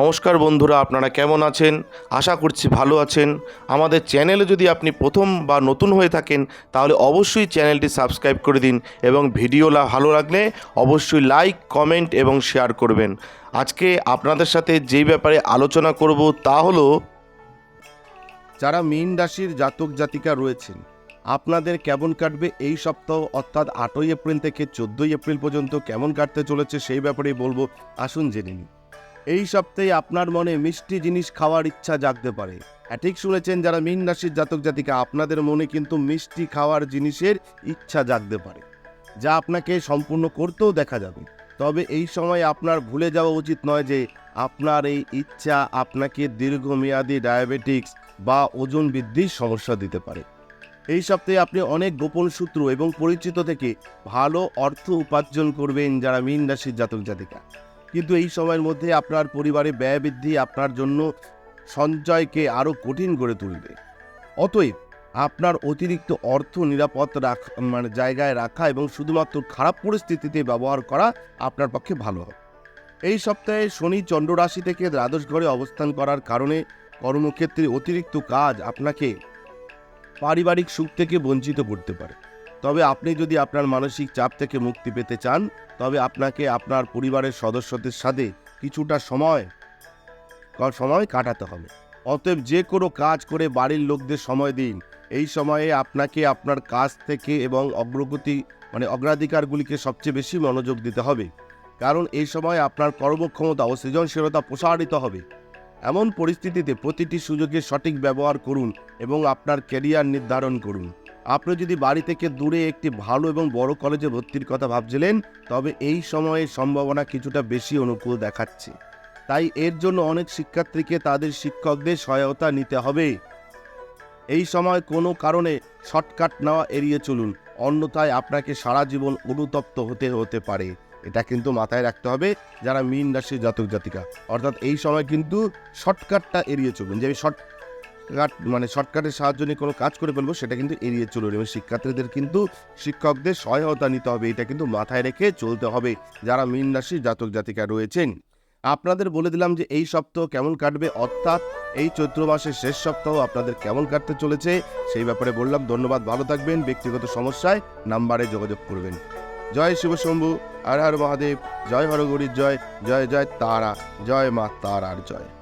নমস্কার বন্ধুরা, আপনারা কেমন আছেন? আশা করছি ভালো আছেন। আমাদের চ্যানেলে যদি আপনি প্রথম বা নতুন হয়ে থাকেন, তাহলে অবশ্যই চ্যানেলটি সাবস্ক্রাইব করে দিন এবং ভিডিও ভালো লাগলে অবশ্যই লাইক, কমেন্ট এবং শেয়ার করবেন। আজকে আপনাদের সাথে যেই ব্যাপারে আলোচনা করব তা হলো, যারা মীন রাশির জাতক জাতিকা রয়েছেন, আপনাদের কেমন কাটবে এই সপ্তাহ, অর্থাৎ আটই এপ্রিল থেকে চোদ্দোই এপ্রিল পর্যন্ত কেমন কাটতে চলেছে সেই ব্যাপারেই বলব, আসুন জেনে নিন এই সপ্তাহে আপনার মনে মিষ্টি জিনিস খাওয়ার ইচ্ছা জাগতে পারে। হ্যাঁ ঠিক শুনেছেন যারা মীন রাশির জাতক জাতিকা, আপনাদের মনে কিন্তু মিষ্টি খাওয়ার জিনিসের ইচ্ছা জাগতে পারে, যা আপনাকে সম্পূর্ণ করতেও দেখা যাবে। তবে এই সময় আপনার ভুলে যাওয়া উচিত নয় যে আপনার এই ইচ্ছা আপনাকে দীর্ঘমেয়াদী ডায়াবেটিক্স বা ওজন বৃদ্ধির সমস্যা দিতে পারে। এই সপ্তাহে আপনি অনেক গোপন সূত্র এবং পরিচিত থেকে ভালো অর্থ উপার্জন করবেন যারা মীন রাশির জাতক জাতিকা। কিন্তু এই সময়ের মধ্যে আপনার পরিবারে ব্যয় বৃদ্ধি আপনার জন্য সঞ্চয়কে আরও কঠিন করে তুলবে। অতএব আপনার অতিরিক্ত অর্থ নিরাপদ রাখ মানে জায়গায় রাখা এবং শুধুমাত্র খারাপ পরিস্থিতিতে ব্যবহার করা আপনার পক্ষে ভালো হবে। এই সপ্তাহে শনি চন্দ্র রাশি থেকে দ্বাদশ ঘরে অবস্থান করার কারণে কর্মক্ষেত্রে অতিরিক্ত কাজ আপনাকে পারিবারিক সুখ থেকে বঞ্চিত করতে পারে। তবে আপনি যদি আপনার মানসিক চাপ থেকে মুক্তি পেতে চান, তবে আপনাকে আপনার পরিবারের সদস্যদের সাথে কিছুটা সময় সময় কাটাতে হবে। অতএব যে কোনো কাজ করে বাড়ির লোকদের সময় দিন। এই সময়ে আপনাকে আপনার কাজ থেকে এবং অগ্রগতি মানে অগ্রাধিকারগুলিকে সবচেয়ে বেশি মনোযোগ দিতে হবে। কারণ এই সময় আপনার কর্মক্ষমতা ও সৃজনশীলতা প্রসারিত হবে। এমন পরিস্থিতিতে প্রতিটি সুযোগের সঠিক ব্যবহার করুন এবং আপনার ক্যারিয়ার নির্ধারণ করুন। আপনি যদি বাড়ি থেকে দূরে একটি ভালো এবং বড় কলেজে ভর্তির কথা ভাবছিলেন, তবে এই সময়ে সম্ভাবনা কিছুটা বেশি অনুকূল দেখাচ্ছে। তাই এর জন্য অনেক শিক্ষার্থীকে তাদের শিক্ষকদের সহায়তা নিতে হবে। এই সময় কোনো কারণে শর্টকাট নেওয়া এড়িয়ে চলুন, অন্যথায় আপনাকে সারা জীবন অনুতপ্ত হতে হতে পারে। এটা কিন্তু মাথায় রাখতে হবে যারা মীন রাশির জাতক জাতিকা অর্থাৎ এই সময় কিন্তু শর্টকাটটা এড়িয়ে চলুন, যে আমি শর্টকাট মানে শর্টকাটের সাহায্য নিয়ে কোনো কাজ করে ফেলব, সেটা কিন্তু এড়িয়ে চলুন। এবং শিক্ষার্থীদের কিন্তু শিক্ষকদের সহায়তা নিতে হবে, এটা কিন্তু মাথায় রেখে চলতে হবে, যারা মীন রাশির জাতক জাতিকা রয়েছেন। আপনাদের বলে দিলাম যে এই সপ্তাহ কেমন কাটবে, অর্থাৎ এই চৈত্র মাসের শেষ সপ্তাহ আপনাদের কেমন কাটতে চলেছে, সেই ব্যাপারে বললাম। ধন্যবাদ, ভালো থাকবেন, ব্যক্তিগত সমস্যায় নাম্বারে যোগাযোগ করবেন। জয় শিব শম্ভু, হর হর মহাদেব, জয় হরগরির জয় জয় জয় তারা, জয় মা তারার জয়।